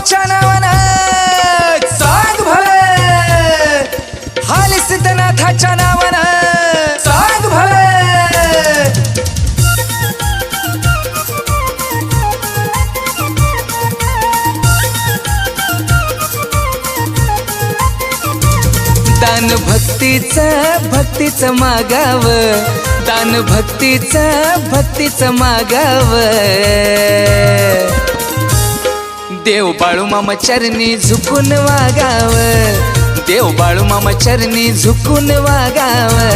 बाळूमामाच्या नावानं सांग भर हाल सिद्धनाथाच्या नावानं सांग भर दान भक्तीचं भक्तीचं मागाव. दान भक्तीचं भक्तीचं मागाव. देव बाळू मामा चरणी झुकून वागाव. देव बाळू मामा चरणी झुकून वागाव.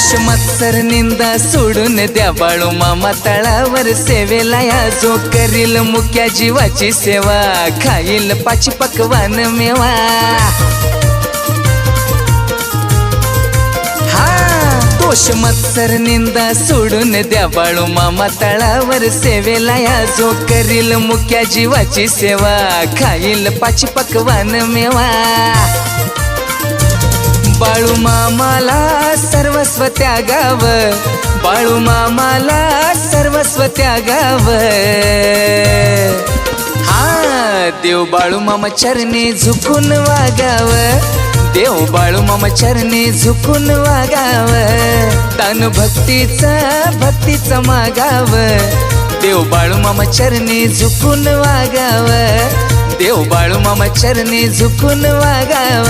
दोष मत्सर निंदा सोडून द्या बाळू मामा तळावर सेवेला या. जो करील मुक्या जीवाची सेवा खाईल पाच पकवान मेवा. हा दोष मत्सर निंदा सोडून द्या बाळू मामा तळावर सेवेला या. जो करील मुक्या जीवाची सेवा खाईल पाच पकवान मेवा. बाळू मामाला सर्वस्व त्यागाव. बाळू मामाला सर्वस्व त्यागाव. हा देव बाळू मामा चरणी झुकून वागाव. देव बाळू मामा चरणी झुकून वागाव. तान भक्तीचा भक्तीचा मागाव. देव बाळू मामा चरणी झुकून वागाव. देव बाळू मामा चरणी झुकून वागाव.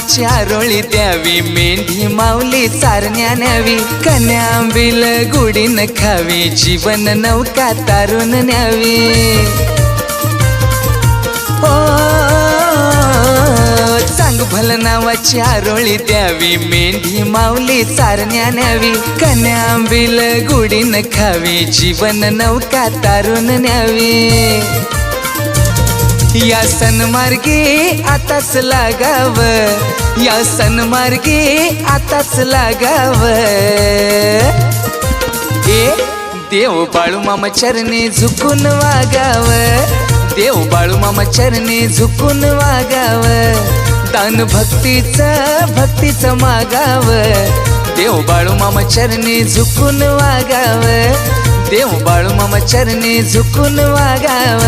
भल आरोळी द्यावी मेंढी माऊली चारण्या न्यावी कन्या आंबील गुडीन खावी जीवन नौका तारून न्यावी. ओ सांग भल नावाची आरोळी द्यावी मेंढी माऊली चारण्या न्यावी कन्या आंबील गुडीन खावी जीवन नौका तारून न्यावी. या सनमार्गी आताच लागाव. या सनमार्गी आताच लागाव. ए देव बाळू मामा चरणी झुकून वागाव. देव बाळू मामा चरणी झुकून वागाव. दान भक्तीचा भक्तीचं मागाव. देव बाळू मामा चरणी झुकून वागाव. देव बाळू मामा चरणी झुकून वागाव.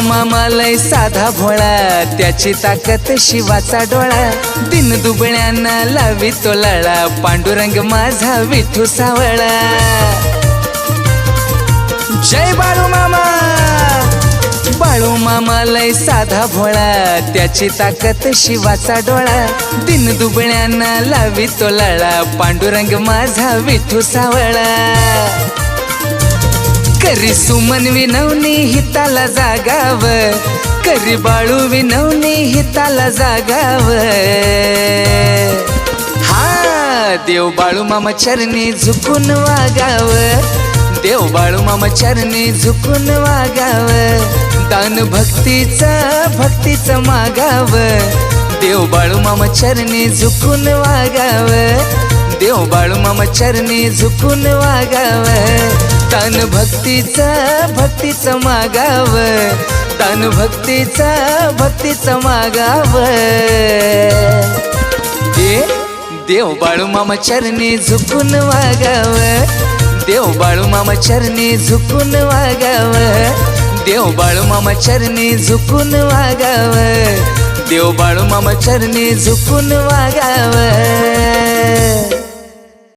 मामा लय साधा भोळा त्याची ताकद शिवाचा डोळा. दिन दुबळ्यांना लावी तो लळा पांडुरंग माझा विठू सावळा. जय बाळू मामा! बाळू मामा लय साधा भोळा त्याची ताकद शिवाचा डोळा. दिन दुबळ्यांना लावी तो लळा पांडुरंग माझा विठू सावळा. करी सुमन विनवणी हिताला जागाव. करी बाळू विनवणी हिताला जागाव. हा देव बाळू मामा चरणी झुकून वागाव. देव बाळू मामा चरणी झुकून वागाव. दान भक्तीचा भक्तीचं मागाव. देव बाळू मामा चरणी झुकून वागाव. देव बाळू मामा चरणी झुकून वागाव. तान भक्तीचा भक्तीचं मागाव. तान भक्तीचा भक्तीचं मागाव. ए देव बाळू मामा चरणी झुकून वागाव. देव बाळू मामा चरणी झुकून वागाव. देव बाळू मामा चरणी झुकून वागाव. देव बाळू मामा चरणी झुकून वागाव.